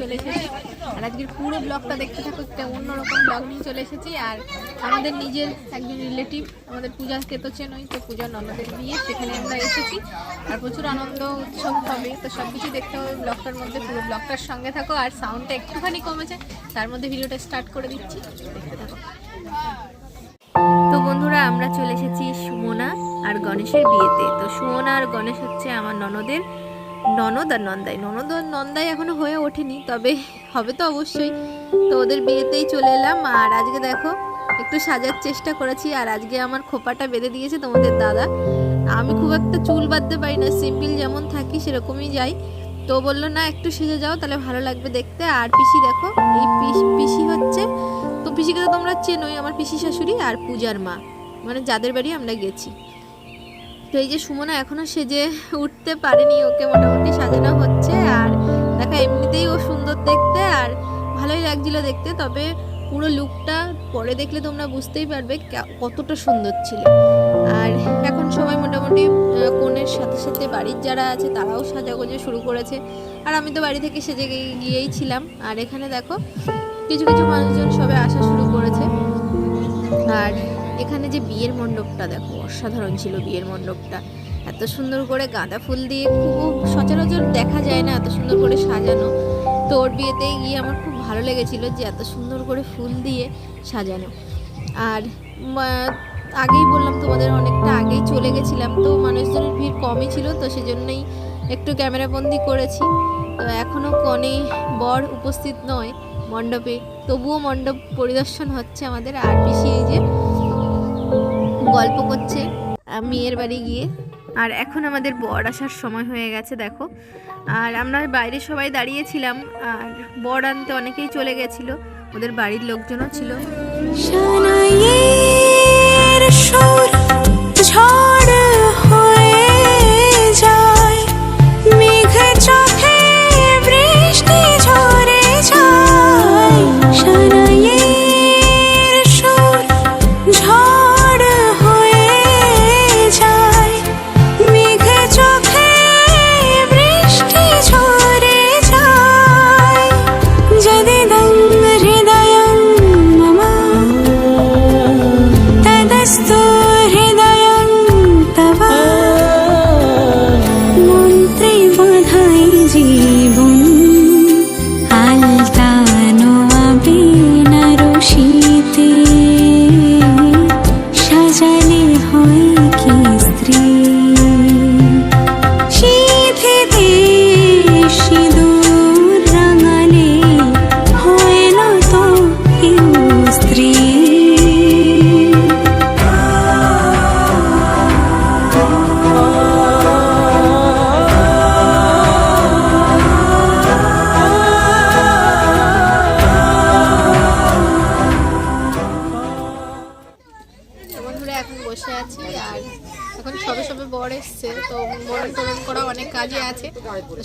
চলে এসেছি। আর আজকের পুরো ব্লগটা দেখতে থাকো, একটা অন্যরকম ব্লগ নিয়ে চলে এসেছি। আর আমাদের নিজের একজন রিলেটিভ আমাদের পূজাকে তো চেনই তো পূজা ননদের বিয়ে, সেখানে আমরা এসেছি। আর প্রচুর আনন্দ, উৎসব হবে, তো সব কিছু দেখতে হবে ব্লগটার মধ্যে, পুরো ব্লগটার সঙ্গে থাকো। আর সাউন্ডটা একটুখানি কমেছে, তার মধ্যে ভিডিওটা স্টার্ট করে দিচ্ছি। দেখতে থাকো। তো বন্ধুরা, আমরা চলে এসেছি সুমনা আর গণেশের বিয়েতে। তো সুমনা আর গণেশ হচ্ছে আমার ননদের। ননদ আর নন্দাই। ননদ আর নন্দাই এখনও হয়ে ওঠেনি, তবে হবে তো অবশ্যই। তো ওদের বিয়েতেই চলে এলাম। আর আজকে দেখো, একটু সাজার চেষ্টা করেছি। আর আজকে আমার খোপাটা বেঁধে দিয়েছে তোমাদের দাদা। আমি খুব একটা চুল বাঁধতে পারি না, সিম্পল যেমন থাকি সেরকমই যাই। তো বলল, না, একটু সেজে যাও, তাহলে ভালো লাগবে দেখতে। আর পিসি দেখো, এই পিস- পিসি হচ্ছে, তো পিসিকে তো তোমরা চেনোই, আমার পিসি শাশুড়ি আর পূজার মা। মানে যাদের বাড়ি আমরা গেছি। তো এই যে সুমনা এখনও সেজে উঠতে পারেনি, ওকে মোটামুটি সাজানো হচ্ছে। আর দেখো, এমনিতেই ও সুন্দর দেখতে আর ভালোই লাগছিল দেখতে, তবে পুরো লুকটা পরে দেখলে তোমরা বুঝতেই পারবে কতটা সুন্দর ছিল। আর এখন সবাই মোটামুটি কনের সাথে সাথে বাড়ির যারা আছে তারাও সাজাগোজা শুরু করেছে। আর আমি তো বাড়ি থেকে সেজে গিয়ে- গিয়েই ছিলাম। আর এখানে দেখো, কিছু কিছু মানুষজন সবে আসা শুরু করেছে। এখানে যে বিয়ের মণ্ডপটা দেখো, অসাধারণ ছিল বিয়ের মণ্ডপটা। এত সুন্দর করে গাঁদা ফুল দিয়ে খুব সচরাচর দেখা যায় না, এত সুন্দর করে সাজানো। তো ওর বিয়েতে গিয়ে আমার খুব ভালো লেগেছিল যে এত সুন্দর করে ফুল দিয়ে সাজানো। আর আগেই বললাম তোমাদের অনেকটা আগেই চলে গেছিলাম, তো মানুষজনের ভিড় কমই ছিল, তো সেজন্যই একটু ক্যামেরাবন্দি করেছি। তো এখনও কনে বর উপস্থিত নয় মণ্ডপে, তবুও মণ্ডপ পরিদর্শন হচ্ছে আমাদের। আর বেশি এই যে গল্প করছে মেয়ের বাড়ি গিয়ে। আর এখন আমাদের বর আসার সময় হয়ে গেছে দেখো। আর আমরা বাইরে সবাই দাঁড়িয়েছিলাম আর বর আনতে অনেকেই চলে গেছিল। ওদের বাড়ির লোকজনও ছিল।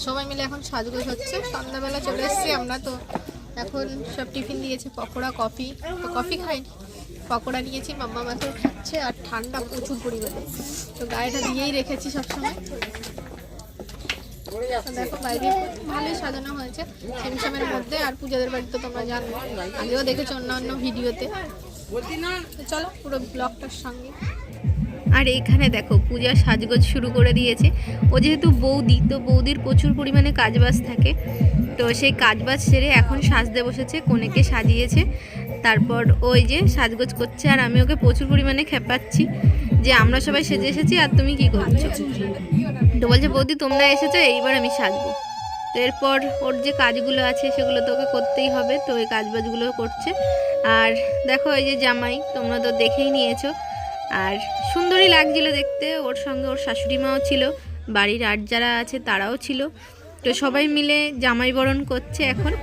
সবাই মিলে এখন সাজগোজ হচ্ছে। সন্ধ্যাবেলা চলে এসছি আমরা, তো এখন সব টিফিন দিয়েছে, পকোড়া, কফি। তো কফি খাইনি, পকোড়া নিয়েছি, মাম্মা মাকেও খাচ্ছে আর ঠান্ডা প্রচুর পরিমাণে। তো গায়েটা দিয়েই রেখেছি সবসময়। দেখো বাইরে ভালোই সাজানো হয়েছে সেমসামের মধ্যে, আর পূজাদের বাড়ি তো তোমরা জানো। আগেও দেখেছ অন্য অন্য ভিডিওতে চলো পুরো ব্লগটার সঙ্গে। আর এখানে দেখো, পূজা সাজগোজ শুরু করে দিয়েছে। ও যেহেতু বৌদি, তো বৌদির প্রচুর পরিমাণে কাজবাজ থাকে। তো সেই কাজবাজ সেরে এখন সাজতে বসেছে, কনেকে সাজিয়েছে। তারপর ওই যে সাজগোজ করছে, আর আমি ওকে প্রচুর পরিমাণে খেপাচ্ছি যে আমরা সবাই সেজে এসেছি, আর তুমি কি করছ? তো বলছে, বৌদি, তোমরা এসেছ, এইবার আমি সাজবো। তো এরপর ওর যে কাজগুলো আছে, সেগুলো তোকে করতেই হবে, তো ওই কাজবাজগুলো করছে। আর দেখো, এই যে জামাই, তোমরা তো দেখেই নিয়েছো। আর সুন্দরই লাগছিল দেখতে। ওর সঙ্গে ওর শাশুড়ি মাও ছিল, বাড়ির আর যারা আছে তারাও ছিল। তো সবাই মিলে জামাই বরণ করছে এখন।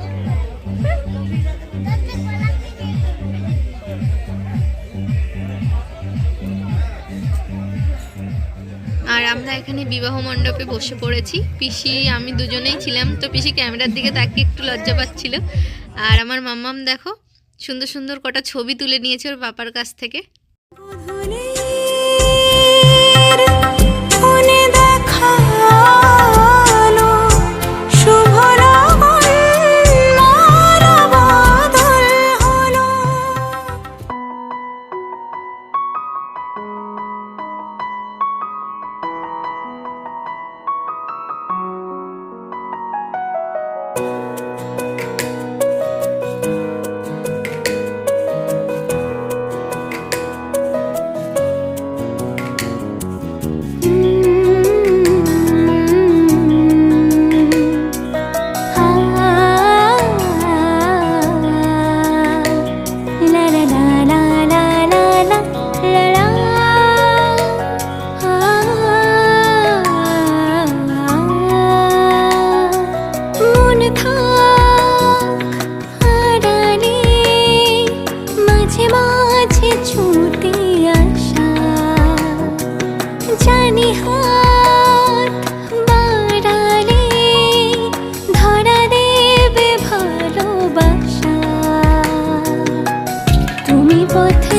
আর আমরা এখানে বিবাহ মণ্ডপে বসে পড়েছি। পিসি, আমি দুজনেই ছিলাম, তো পিসি ক্যামেরার দিকে তাকিয়ে একটু লজ্জা পাচ্ছিল। আর আমার মাম্মাম দেখো, সুন্দর সুন্দর কটা ছবি তুলে নিয়েছে ওর বাবার কাছ থেকে।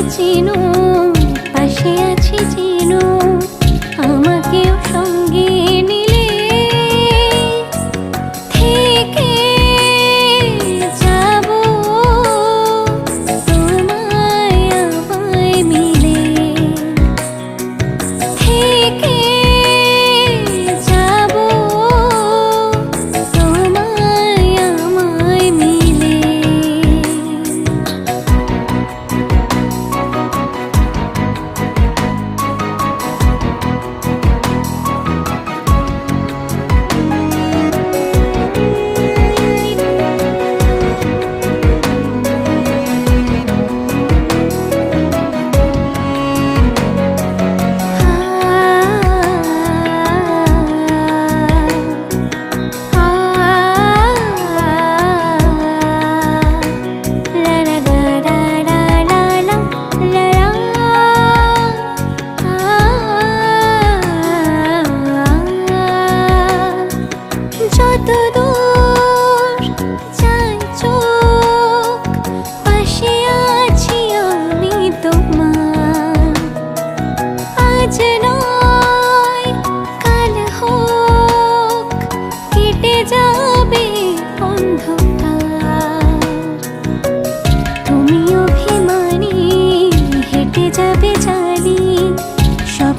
चिनू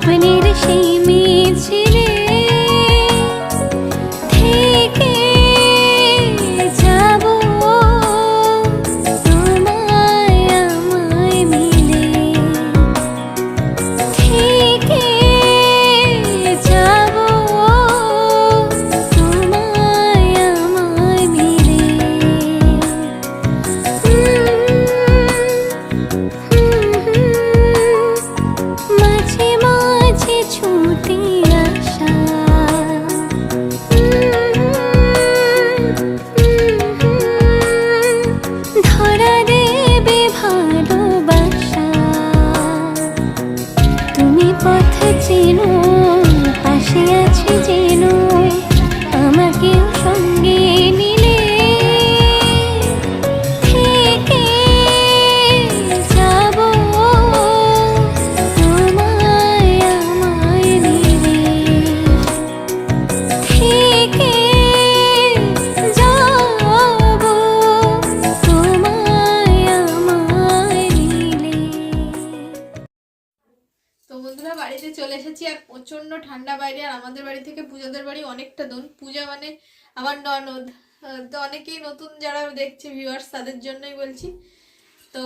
স্বপ্নের সেই চলে এসেছি আর প্রচণ্ড ঠান্ডা বাইরে আর আমাদের বাড়ি থেকে পূজাদের বাড়ি অনেকটা দূর। পূজা মানে আমার ননদ। তো অনেকেই নতুন যারা দেখছে ভিউয়ার্স তাদের জন্যই বলছি। তো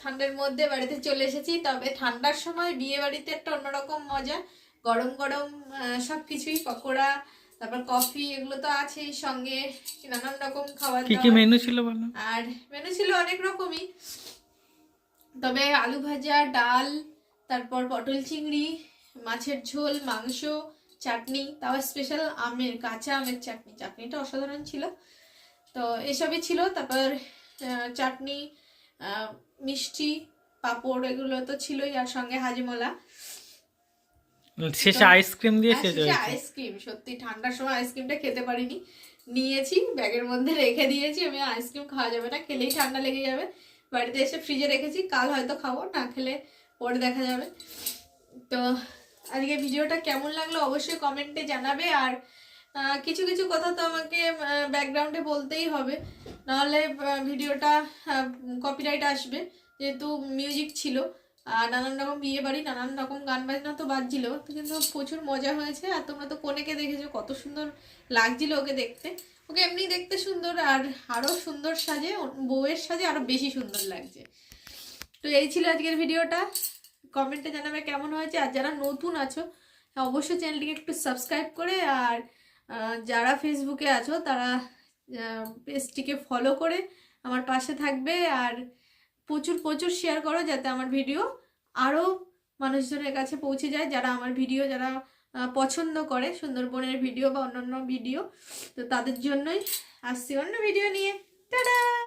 ঠান্ডার মধ্যে বাড়িতে চলে এসেছি। তবে ঠান্ডার সময় বিয়ে বাড়িতে একটা অন্যরকম মজা। গরম গরম সব কিছুই পকোড়া তারপর কফি এগুলো তো আছেই সঙ্গে নানান রকম খাবার কি কি মেনু ছিল বলো? আর মেনু ছিল অনেক রকমই। তবে আলু ভাজা ডাল তারপর পটল চিংড়ি মাছের ঝোল মাংস চাটনি তাও স্পেশাল আমের কাঁচা আমের চাটনি। চাটনিটা অসাধারণ ছিল। তো এসবই ছিল। তারপর চাটনি মিষ্টি পাঁপড় এগুলো তো ছিলই। আর সঙ্গে হাজিমলা। শেষে আইসক্রিম দিয়ে শেষ হয়েছে। আইসক্রিম সত্যি ঠান্ডার সময় আইসক্রিমটা খেতে পারিনি। নিয়েছি ব্যাগের মধ্যে রেখে দিয়েছি। আমি আইসক্রিম খাওয়া যাবে না। খেলেই ঠান্ডা লেগে যাবে। বাড়িতে এসে ফ্রিজে রেখেছি। কাল হয়তো খাব না খেলে পরে দেখা যাবে। তো আজকে ভিডিওটা কেমন লাগল অবশ্যই কমেন্টে জানাবে আর কিছু কিছু কথা তো আমাকে ব্যাকগ্রাউন্ডে বলতেই হবে। নাহলে ভিডিওটা কপিরাইট আসবে, যেহেতু মিউজিক ছিল। আর নানান রকম বিয়ে বাড়ি, নানান রকম গান বাজনা তো বাজছিল। কিন্তু প্রচুর মজা হয়েছে আর তোমরা তো কনেকে দেখেছ, কত সুন্দর লাগছিল ওকে দেখতে। ওকে এমনি দেখতে সুন্দর আর আরও সুন্দর সাজে, বউয়ের সাজে আরও বেশি সুন্দর লাগছে। তো এই ছিল আজকের ভিডিওটা। কমেন্টে জানাবে কেমন হয়েছে। আর যারা নতুন আছো, অবশ্যই চ্যানেলটিকে একটু সাবস্ক্রাইব করে আর যারা ফেসবুকে আছো, তারা পেজটিকে ফলো করে আমার পাশে থাকবে। আর প্রচুর প্রচুর শেয়ার করো যাতে আমার ভিডিও আরও মানুষজনের কাছে পৌঁছে যায়, যারা আমার ভিডিও যারা পছন্দ করে সুন্দরবনের ভিডিও বা অন্যান্য ভিডিও তো তাদের জন্যই আসছি অন্য ভিডিও নিয়ে। টাটা!